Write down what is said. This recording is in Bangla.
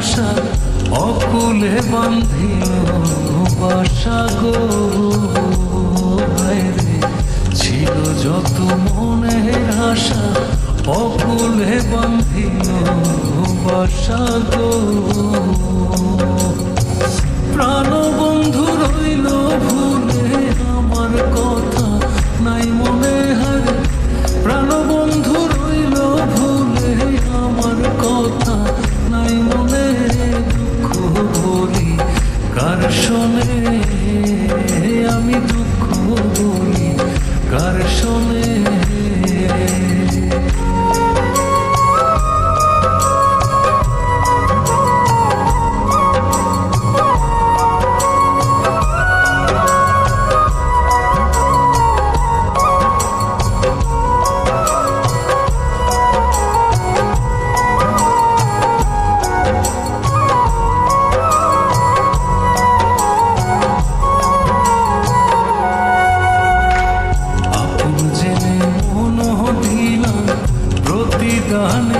আশা অকুলে বান্ধিল বাসা গো। ছিল যত মনে আশা অকুলে বান্ধিল বাসা গো। 这个。